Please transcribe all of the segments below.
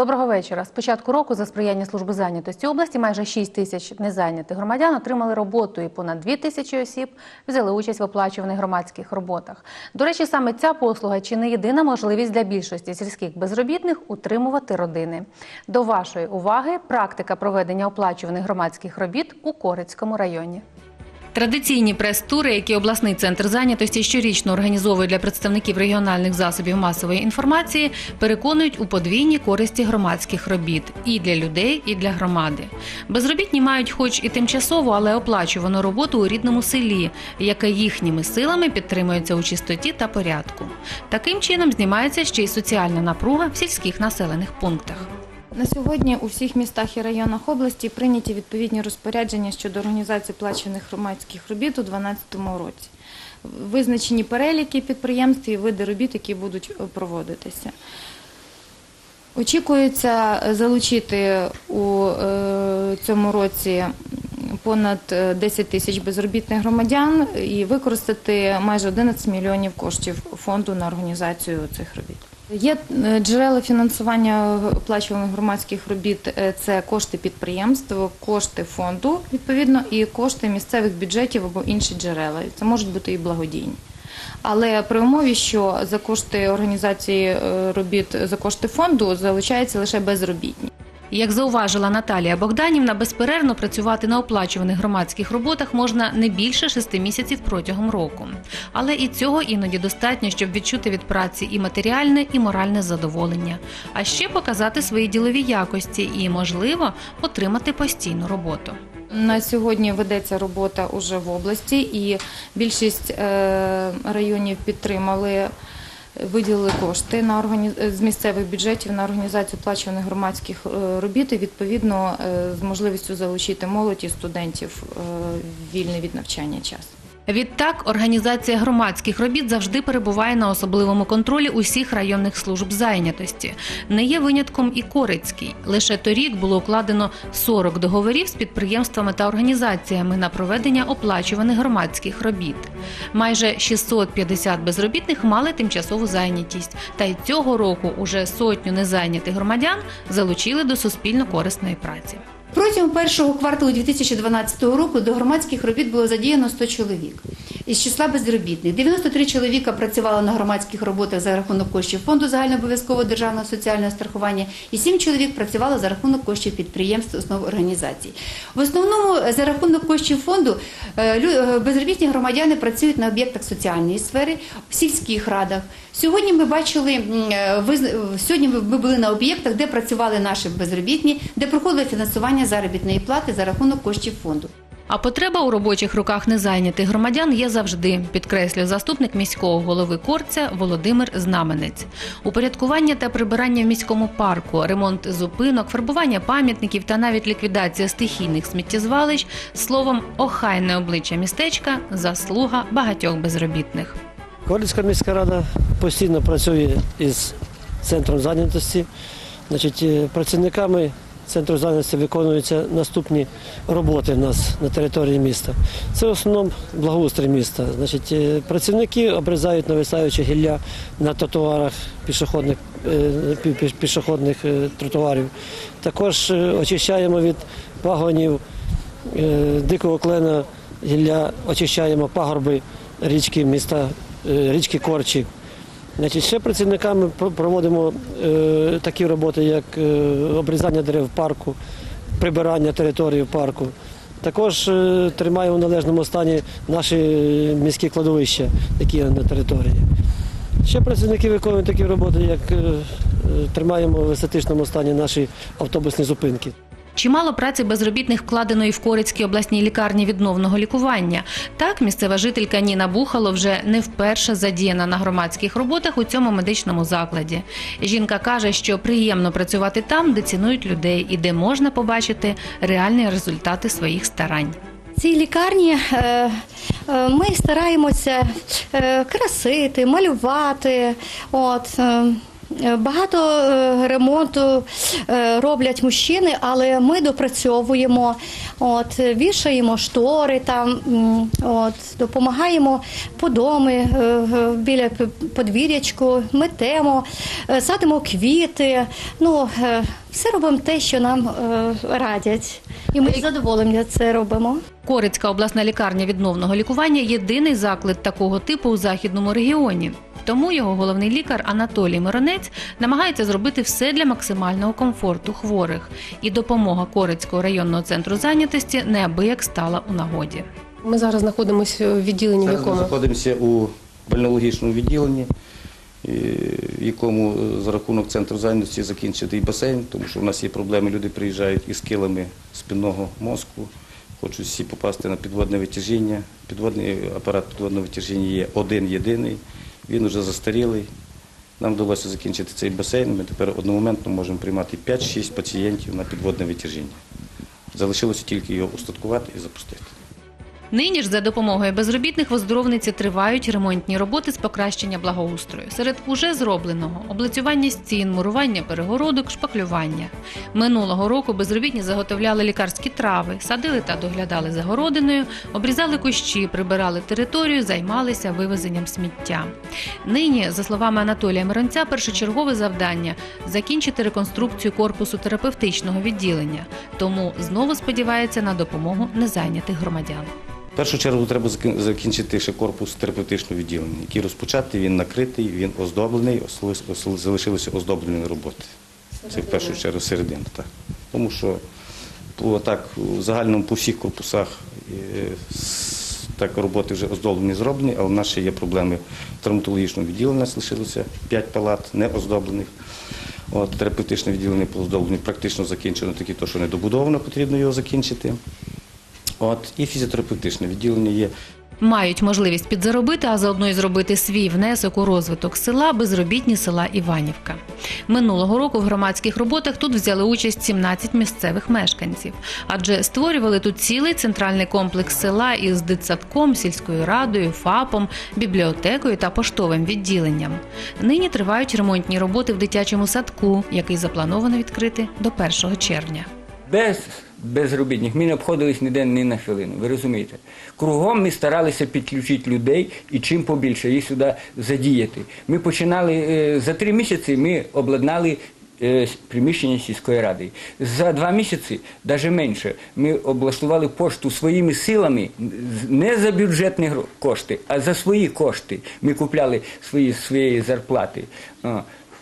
Доброго вечора. З початку року за сприяння служби зайнятості області майже 6 тисяч незайнятих громадян отримали роботу і понад 2 тисячі осіб взяли участь в оплачуваних громадських роботах. До речі, саме ця послуга чи не єдина можливість для більшості сільських безробітних утримувати родини. До вашої уваги практика проведення оплачуваних громадських робіт у Корицькому районі. Традиційні прес-тури, які обласний центр зайнятості щорічно організовує для представників регіональних засобів масової інформації, переконують у подвійній користі громадських робіт і для людей, і для громади. Безробітні мають, хоч і тимчасову, але оплачувану роботу у рідному селі, яка їхніми силами підтримується у чистоті та порядку. Таким чином знімається ще й соціальна напруга в сільських населених пунктах. На сьогодні у всіх містах і районах області прийняті відповідні розпорядження щодо організації плачених громадських робіт у 2012 році. Визначені переліки підприємств і види робіт, які будуть е, проводитися. Очікується залучити у е, цьому році понад е, 10 тисяч безробітних громадян і використати майже 11 мільйонів коштів фонду на організацію цих робіт. Є е, джерела фінансування оплачуваних громадських робіт. е, Це кошти підприємств, кошти фонду відповідно і кошти місцевих бюджетів або інші джерела. Це можуть бути і благодійні. Але при умові, що за кошти організації е, робіт за кошти фонду залучаються лише безробітні. Як зауважила Наталія Богданівна, безперервно працювати на оплачуваних громадських роботах можна не більше шести місяців протягом року. Але і цього іноді достатньо, щоб відчути від праці і матеріальне, і моральне задоволення, а ще показати свої ділові якості і, можливо, отримати постійну роботу. На сьогодні ведеться робота уже в області, і більшість е, районів підтримали, виділили кошти на органі... з місцевих бюджетів на організацію оплачуваних громадських е, робіт і відповідно е, з можливістю залучити молодь і студентів е, вільний від навчання час. Відтак, організація громадських робіт завжди перебуває на особливому контролі усіх районних служб зайнятості. Не є винятком і Корицький. Лише торік було укладено 40 договорів з підприємствами та організаціями на проведення оплачуваних громадських робіт. Майже 650 безробітних мали тимчасову зайнятість. Та й цього року уже сотню незайнятих громадян залучили до суспільно корисної праці. Протягом першого кварталу 2012 року до громадських робіт було задіяно 100 чоловік із числа безробітних. 93 чоловіка працювали на громадських роботах за рахунок коштів фонду загальнообов'язкового державного соціального страхування, і 7 чоловік працювали за рахунок коштів підприємств основ організацій. В основному за рахунок коштів фонду е, е, безробітні громадяни працюють на об'єктах соціальної сфери, в сільських радах. Сьогодні ми бачили е, сьогодні ми були на об'єктах, де працювали наші безробітні, де проходило фінансування заробітної плати за рахунок коштів фонду. А потреба у робочих руках незайнятих громадян є завжди, підкреслює заступник міського голови Корця Володимир Знаменець. Упорядкування та прибирання в міському парку, ремонт зупинок, фарбування пам'ятників та навіть ліквідація стихійних сміттєзвалищ словом, охайне обличчя містечка заслуга багатьох безробітних. Корицька міська рада постійно працює із центром зайнятості. Значить, е, працівниками центру зайнятості виконуються наступні роботи в нас на території міста. Це в основному благоустрій міста. Значить, е, працівники обрізають нависаючі гілля на тротуарах пішохідних, е, пі- пі- пішохідних тротуарів. Також очищаємо від пагонів дикого клена гілля, очищаємо пагорби річки міста, річки Корчі. Значить, ще працівниками проводимо е, такі роботи, як е, обрізання дерев в парку, прибирання території в парку. Також е, тримаємо в належному стані наші міські кладовища, які є на території. Ще працівники виконують такі роботи, як е, е, тримаємо в естетичному стані наші автобусні зупинки. Чимало праці безробітних вкладено і в Корицькій обласній лікарні відновного лікування. Так, місцева жителька Ніна Бухало вже не вперше задіяна на громадських роботах у цьому медичному закладі. Жінка каже, що приємно працювати там, де цінують людей і де можна побачити реальні результати своїх старань. Цій лікарні е, е, ми стараємося е, красити, малювати. От, багато е, ремонту е, роблять мужчини, але ми допрацьовуємо, от, е, вішаємо штори, там, от, допомагаємо подоми е, е, біля подвір'ячку, метемо, е, садимо квіти. Ну, е, все робимо те, що нам е, радять. І ми з задоволенням це робимо. Корицька обласна лікарня відновного лікування єдиний заклад такого типу у західному регіоні. Тому його головний лікар Анатолій Миронець намагається зробити все для максимального комфорту хворих. І допомога Корицького районного центру зайнятості неабияк стала у нагоді. Ми зараз знаходимося в відділенні, в Зараз ми знаходимося у бальнеологічному відділенні, в якому е, за рахунок центру зайнятості закінчити і басейн, тому що в нас є проблеми, люди приїжджають із килами спинного мозку, хочуть всі попасти на підводне витяжіння. Підводний апарат підводного витяжіння є один єдиний, він вже застарілий. Нам вдалося закінчити цей басейн. Ми тепер одномоментно можемо приймати 5-6 пацієнтів на підводне витяжіння. Залишилося тільки його устаткувати і запустити. Нині ж за допомогою безробітних в тривають ремонтні роботи з покращення благоустрою. Серед уже зробленого облицювання стін, мурування перегородок, шпаклювання. Минулого року безробітні заготовляли лікарські трави, садили та доглядали за городиною, обрізали кущі, прибирали територію, займалися вивезенням сміття. Нині, за словами Анатолія Миронця, першочергове завдання закінчити реконструкцію корпусу терапевтичного відділення. Тому знову сподівається на допомогу незайнятих громадян. В першу чергу треба закінчити ще корпус терапевтичного відділення, який розпочатий, він накритий, він оздоблений, залишилися оздоблені роботи. Це в першу чергу середина. Так. Тому що так, у загальному по всіх корпусах е, так роботи вже оздоблені зроблені, але в нас ще є проблеми в травматологічному відділенні, у нас лишилося 5 палат не оздоблених. От, терапевтичне відділення по оздобленню практично закінчено, тільки то, що не добудовано, потрібно його закінчити. От, і фізіотерапевтичне відділення є. Мають можливість підзаробити, а заодно й зробити свій внесок у розвиток села безробітні села Іванівка. Минулого року в громадських роботах тут взяли участь 17 місцевих мешканців, адже створювали тут цілий центральний комплекс села із дитсадком, сільською радою, ФАПом, бібліотекою та поштовим відділенням. Нині тривають ремонтні роботи в дитячому садку, який заплановано відкрити до 1 червня. Без безробітних ми не обходились ніде ні на хвилину. Ви розумієте? Кругом ми старалися підключити людей і чим побільше їх сюди задіяти. Ми починали е, за три місяці. Ми обладнали. е, Приміщення сільської ради за два місяці, навіть менше, ми облаштували пошту своїми силами не за бюджетні кошти, а за свої кошти. Ми купляли свої своєї зарплати.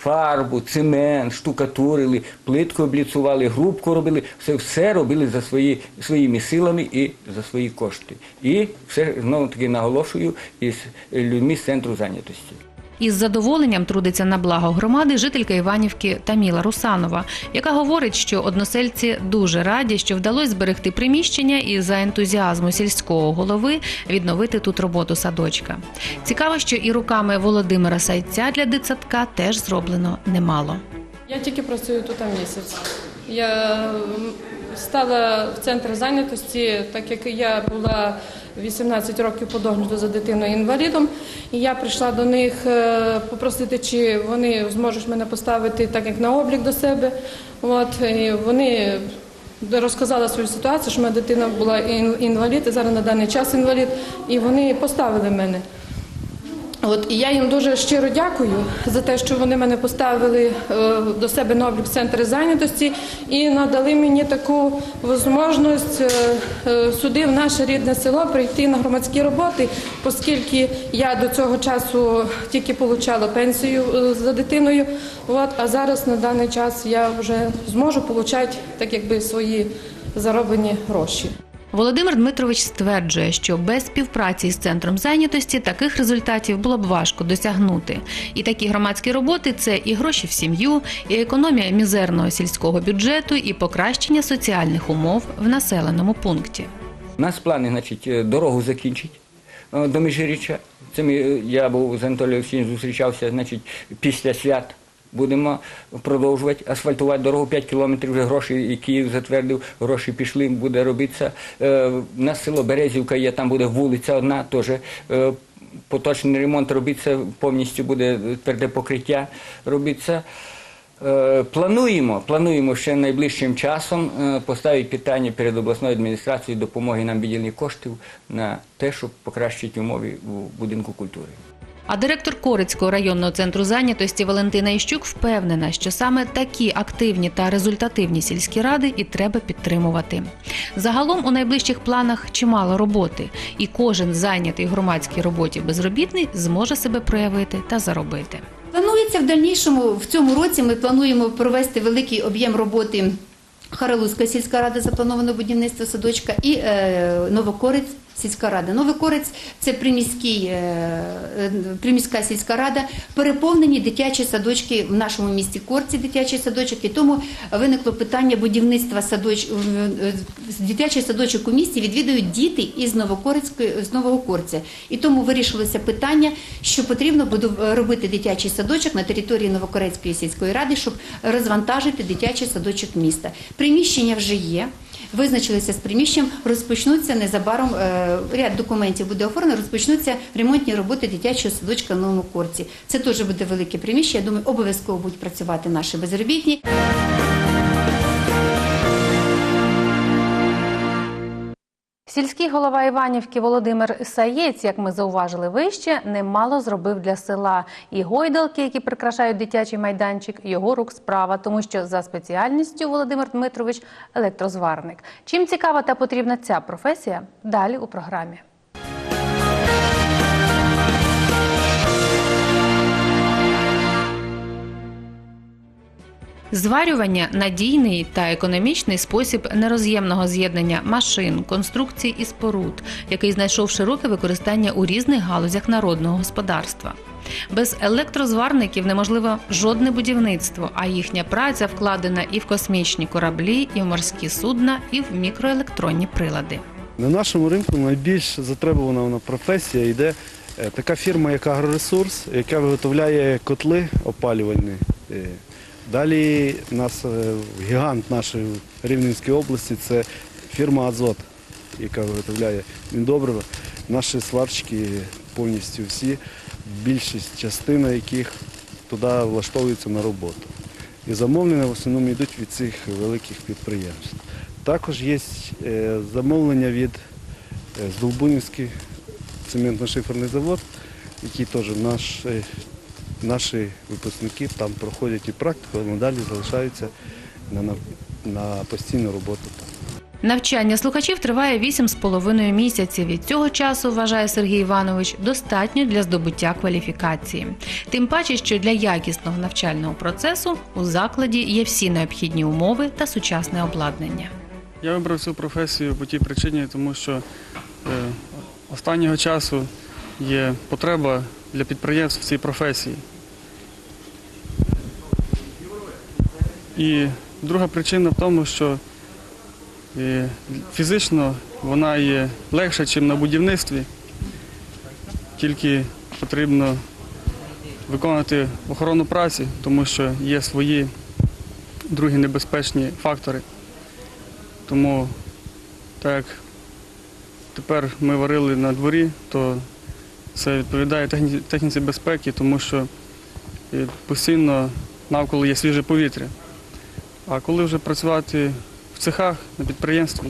Фарбу, цемент, штукатурили, плитку обліцували, грубку робили. Все, все робили за свої, своїми силами і за свої кошти. І все знову таки наголошую із людьми з центру зайнятості. Із задоволенням трудиться на благо громади жителька Іванівки Таміла Русанова, яка говорить, що односельці дуже раді, що вдалося зберегти приміщення і за ентузіазму сільського голови відновити тут роботу садочка. Цікаво, що і руками Володимира Сайця для дитсадка теж зроблено немало. я тільки працюю тут місяць. Я стала в центр зайнятості, так як я була 18 років по догляду за дитиною інвалідом. І я прийшла до них е, попросити, чи вони зможуть мене поставити так як на облік до себе. От і вони розказали свою ситуацію, що моя дитина була ін- інвалід, і зараз на даний час інвалід, і вони поставили мене. От і я їм дуже щиро дякую за те, що вони мене поставили е, до себе на облік в центр зайнятості і надали мені таку можливість е, е, сюди, в наше рідне село, прийти на громадські роботи, оскільки я до цього часу тільки отримала пенсію за дитиною. От, а зараз на даний час я вже зможу отримати так якби свої зароблені гроші. Володимир Дмитрович стверджує, що без співпраці з центром зайнятості таких результатів було б важко досягнути. І такі громадські роботи це і гроші в сім'ю, і економія мізерного сільського бюджету, і покращення соціальних умов в населеному пункті. У нас плани, значить, е, дорогу закінчити е, до Міжиріччя. Це ми, е, я був з Анатолієм Олексійовичем зустрічався, значить, після свят. Будемо продовжувати асфальтувати дорогу 5 кілометрів. Вже гроші і Київ затвердив, гроші пішли, буде робитися. Е, У нас село Березівка є, там буде вулиця одна, теж е, поточний ремонт робиться, повністю буде тверде покриття робиться. Е, Плануємо, плануємо ще найближчим часом е, поставити питання перед обласною адміністрацією допомоги нам відділення коштів на те, щоб покращити умови у будинку культури. А директор Корицького районного центру зайнятості Валентина Іщук впевнена, що саме такі активні та результативні сільські ради і треба підтримувати. Загалом у найближчих планах чимало роботи, і кожен зайнятий громадській роботі безробітний зможе себе проявити та заробити. Планується в дальнішому, в цьому році ми плануємо провести великий об'єм роботи Харалузька сільська рада, заплановано будівництво садочка, і е, Новокорець сільська рада. Новокорець це приміський, е, е, приміська сільська рада, переповнені дитячі садочки в нашому місті Корці, дитячий садочок, і тому виникло питання будівництва садоч... е, дитячий садочок у місті відвідують діти із Новокорецької з Нового Корця. І тому вирішилося питання, що потрібно буде робити дитячий садочок на території Новокорецької сільської ради, щоб розвантажити дитячий садочок міста. Приміщення вже є. Визначилися з приміщенням, розпочнуться незабаром е, ряд документів буде оформлено, розпочнуться ремонтні роботи дитячого садочка на Новому Корці. Це теж буде велике приміщення. Я думаю, обов'язково будуть працювати наші безробітні. Сільський голова Іванівки Володимир Саєць, як ми зауважили вище, немало зробив для села. І гойдалки, які прикрашають дитячий майданчик, його рук справа, тому що за спеціальністю Володимир Дмитрович електрозварник. Чим цікава та потрібна ця професія? Далі у програмі. Зварювання надійний та економічний спосіб нероз'ємного з'єднання машин, конструкцій і споруд, який знайшов широке використання у різних галузях народного господарства. Без електрозварників неможливо жодне будівництво, а їхня праця вкладена і в космічні кораблі, і в морські судна, і в мікроелектронні прилади. На нашому ринку найбільш затребувана вона професія йде е, така фірма, як Агроресурс, яка виготовляє котли опалювальні. Далі нас е, гігант нашої Рівненської області це фірма Азот, яка виготовляє міндобрива. Наші сварщики повністю всі, більшість частина яких туди влаштовуються на роботу. І замовлення в основному йдуть від цих великих підприємств. Також є е, замовлення від е, Здолбунівський цементно-шиферний завод, який теж наш, наші випускники там проходять і практику, але надалі залишаються на, на, на постійну роботу. Навчання слухачів триває 8,5 місяців. Від цього часу, вважає Сергій Іванович, достатньо для здобуття кваліфікації. Тим паче, що для якісного навчального процесу у закладі є всі необхідні умови та сучасне обладнання. Я вибрав цю професію по тій причині, тому що е, останнього часу є потреба для підприємств в цій професії. І друга причина в тому, що е, фізично вона є легша, ніж на будівництві, тільки потрібно виконувати охорону праці, тому що є свої другі небезпечні фактори. Тому так як тепер ми варили на дворі, то це відповідає техніці безпеки, тому що е, постійно навколо є свіже повітря. А коли вже працювати в цехах на підприємстві,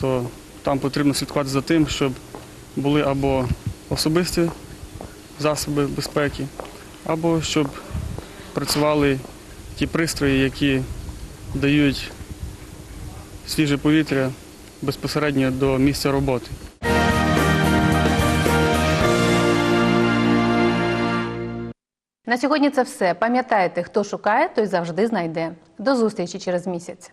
то там потрібно слідкувати за тим, щоб були або особисті засоби безпеки, або щоб працювали ті пристрої, які дають свіже повітря безпосередньо до місця роботи. На сьогодні це все. Пам'ятайте, хто шукає, той завжди знайде. До зустрічі через місяць.